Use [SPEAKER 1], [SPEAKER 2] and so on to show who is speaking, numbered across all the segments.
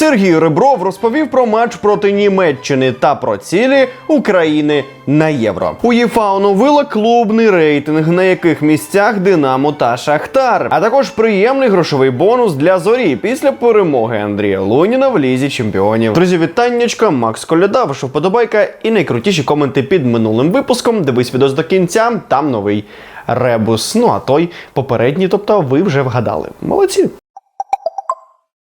[SPEAKER 1] Сергій Ребров розповів про матч проти Німеччини та про цілі України на євро. УЄФА оновила клубний рейтинг, на яких місцях Динамо та Шахтар, а також приємний грошовий бонус для зорі після перемоги Андрія Луніна в лізі чемпіонів. Друзі, вітаннячка, Макс Коляда, ваша вподобайка і найкрутіші коменти під минулим випуском. Дивись відео до кінця, там новий ребус. Ну а той попередній, тобто ви вже вгадали. Молодці.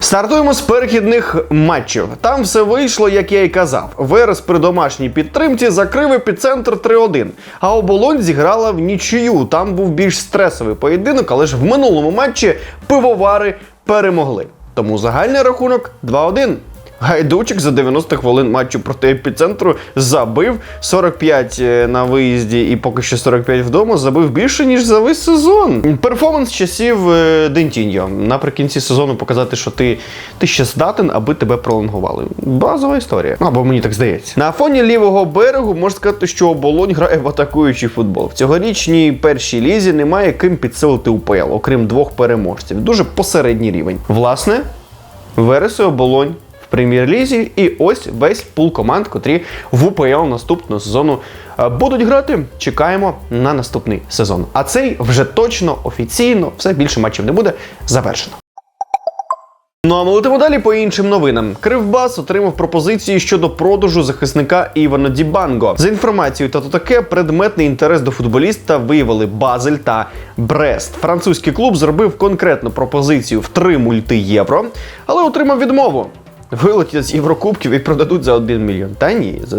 [SPEAKER 1] Стартуємо з перехідних матчів. Там все вийшло, як я й казав. Верес при домашній підтримці закрив епіцентр 3-1. А оболонь зіграла в нічию. Там був більш стресовий поєдинок, але ж в минулому матчі пивовари перемогли. Тому загальний рахунок 2-1. Гайдучик за 90 хвилин матчу проти епіцентру забив 45 на виїзді і поки що 45 вдома. Забив більше ніж за весь сезон. Перформанс часів е, Дентіньо. Наприкінці сезону показати, що ти, ти ще здатен, аби тебе пролонгували. Базова історія. Або мені так здається. На фоні лівого берегу можна сказати, що оболонь грає в атакуючий футбол. В цьогорічній першій лізі немає ким підсилити УПЛ, окрім двох переможців. Дуже посередній рівень. Власне, Верес оболонь прем'єр-лізі, і ось весь пул команд, котрі в УПЛ наступного сезону е, будуть грати. Чекаємо на наступний сезон. А цей вже точно офіційно все більше матчів не буде завершено. Ну а ми летимо далі по іншим новинам. Кривбас отримав пропозиції щодо продажу захисника Івана Дібанго. За інформацією та то таке, предметний інтерес до футболіста виявили Базель та Брест. Французький клуб зробив конкретну пропозицію в 3 мульти євро, але отримав відмову. Вилетять з Єврокубків і продадуть за 1 мільйон. Та ні, за,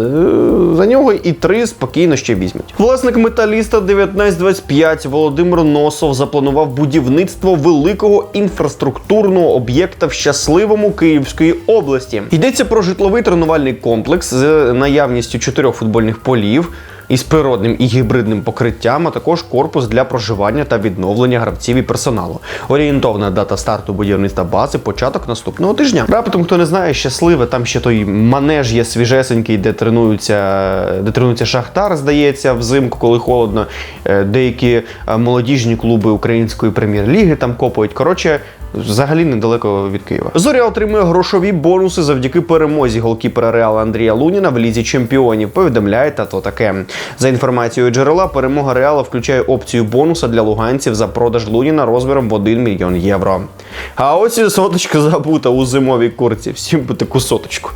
[SPEAKER 1] за нього і три спокійно ще візьмуть. Власник металіста 1925 Володимир Носов запланував будівництво великого інфраструктурного об'єкта в щасливому Київської області. Йдеться про житловий тренувальний комплекс з наявністю чотирьох футбольних полів із природним і гібридним покриттям, а також корпус для проживання та відновлення гравців і персоналу. Орієнтовна дата старту будівництва бази початок наступного тижня. Раптом, хто не знає, щасливе, там ще той манеж є свіжесенький, де тренуються, де тренується Шахтар, здається, взимку, коли холодно. Е, Деякі е, молодіжні клуби української прем'єр-ліги там копають. Коротше. Взагалі недалеко від Києва. Зоря отримує грошові бонуси завдяки перемозі голкіпера Реала Андрія Луніна в лізі чемпіонів. Повідомляє та то таке. За інформацією джерела, перемога Реала включає опцію бонуса для луганців за продаж Луніна розміром в 1 мільйон євро. А ось і соточка забута у зимовій курці. Всім би таку соточку.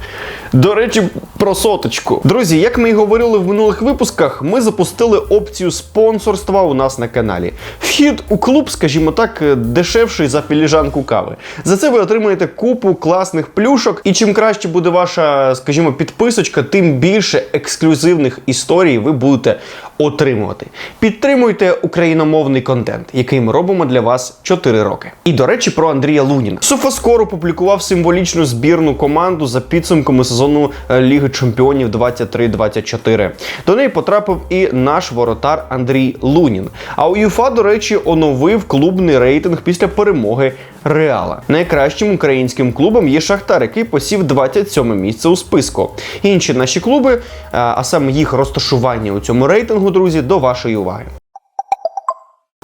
[SPEAKER 1] До речі, про соточку. Друзі, як ми і говорили в минулих випусках, ми запустили опцію спонсорства у нас на каналі. Вхід у клуб, скажімо так, дешевший за філіжанку кави. За це ви отримаєте купу класних плюшок. І чим краще буде ваша, скажімо, підписочка, тим більше ексклюзивних історій ви будете отримувати. Підтримуйте україномовний контент, який ми робимо для вас 4 роки. І до речі, про Андрія Луніна. Софаскор опублікував символічну збірну команду за підсумками сезону е, Ліги Чемпіонів 23-24. До неї потрапив і наш воротар Андрій Лунін. А у ЮФА, до речі, оновив клубний рейтинг після перемоги Реала. Найкращим українським клубом є Шахтар, який посів 27 місце у списку. Інші наші клуби, а а саме їх розташування у цьому рейтингу, друзі, до вашої уваги.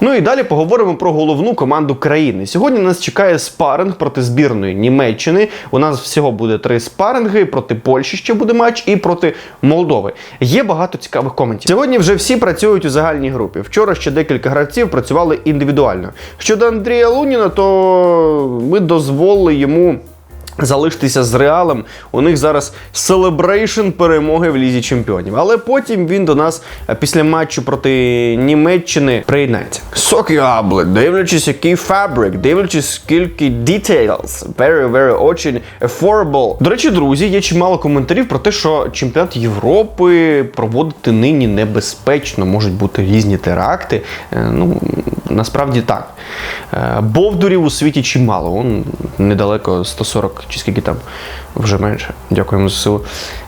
[SPEAKER 1] Ну і далі поговоримо про головну команду країни. Сьогодні нас чекає спаринг проти збірної Німеччини. У нас всього буде три спаринги проти Польщі. Ще буде матч, і проти Молдови. Є багато цікавих коментів. Сьогодні вже всі працюють у загальній групі. Вчора ще декілька гравців працювали індивідуально. Щодо Андрія Луніна, то ми дозволили йому. Залишитися з реалом. У них зараз селебрейшн перемоги в лізі чемпіонів. Але потім він до нас е, після матчу проти Німеччини приєднається. Сок яблик, дивлячись, який фабрик, дивлячись, скільки details. Very, very, очень affordable. До речі, друзі, є чимало коментарів про те, що чемпіонат Європи проводити нині небезпечно, можуть бути різні теракти. Е, Ну, насправді так. Е, Бовдурів у світі чимало. Он недалеко 140 чи скільки там вже менше. Дякуємо за силу.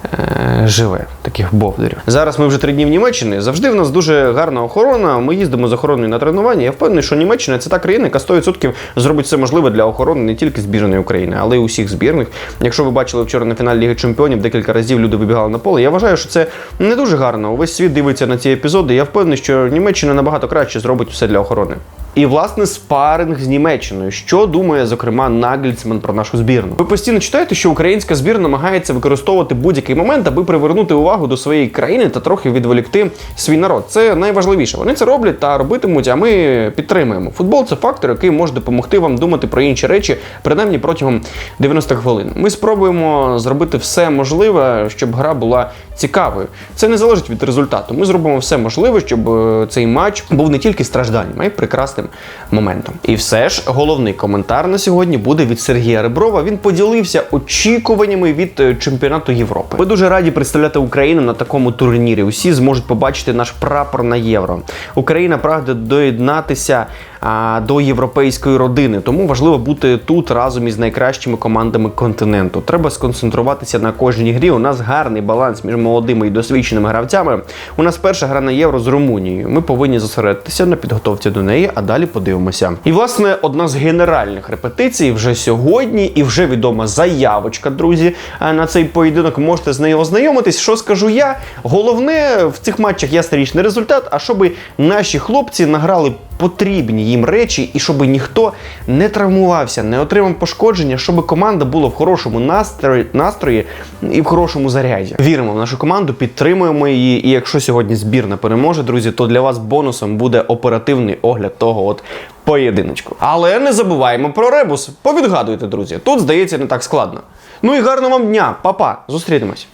[SPEAKER 1] Е, живе таких бовдурів. Зараз ми вже три дні в Німеччині. Завжди в нас дуже гарна охорона. Ми їздимо з охороною на тренування. Я впевнений, що Німеччина це та країна, яка 100% зробить все можливе для охорони не тільки збірної України, але й усіх збірних. Якщо ви бачили вчора на фіналі Ліги Чемпіонів, декілька разів люди вибігали на поле. Я вважаю, що це не дуже гарно. Увесь світ дивиться на ці епізоди. Я впевнений, що Німеччина набагато краще зробить все для охорони. І власне спаринг з Німеччиною. Що думає зокрема Нагельцман про нашу збірну? Ви постійно читаєте, що українська збірна намагається використовувати будь-який момент, аби привернути увагу до своєї країни та трохи відволікти свій народ. Це найважливіше. Вони це роблять та робитимуть. А ми підтримуємо. Футбол це фактор, який може допомогти вам думати про інші речі, принаймні протягом 90 хвилин. Ми спробуємо зробити все можливе, щоб гра була цікавою. Це не залежить від результату. Ми зробимо все можливе, щоб е, цей матч був не тільки стражданням, а й прекрасним моментом. І все ж головний коментар на сьогодні буде від Сергія Реброва. Він поділився очікуваннями від е, чемпіонату Європи. Ми дуже раді представляти Україну на такому турнірі. Усі зможуть побачити наш прапор на євро. Україна прагне доєднатися до європейської родини, тому важливо бути тут разом із найкращими командами континенту. Треба сконцентруватися на кожній грі. У нас гарний баланс між молодими і досвідченими гравцями. У нас перша гра на євро з Румунією. Ми повинні зосередитися на підготовці до неї, а далі подивимося. І власне одна з генеральних репетицій вже сьогодні, і вже відома заявочка, друзі. На цей поєдинок можете з нею ознайомитись. Що скажу я? Головне в цих матчах ясна річ не результат, а щоб наші хлопці награли потрібні їм речі, і щоб ніхто не травмувався, не отримав пошкодження, щоб команда була в хорошому настрої, настрої і в хорошому заряді. Віримо в нашу команду, підтримуємо її. І якщо сьогодні збірна переможе, друзі, то для вас бонусом буде оперативний огляд того от поєдиночку. Але не забуваємо про ребус. Повідгадуйте, друзі. Тут здається не так складно. Ну і гарного вам дня, Па-па. зустрінемось.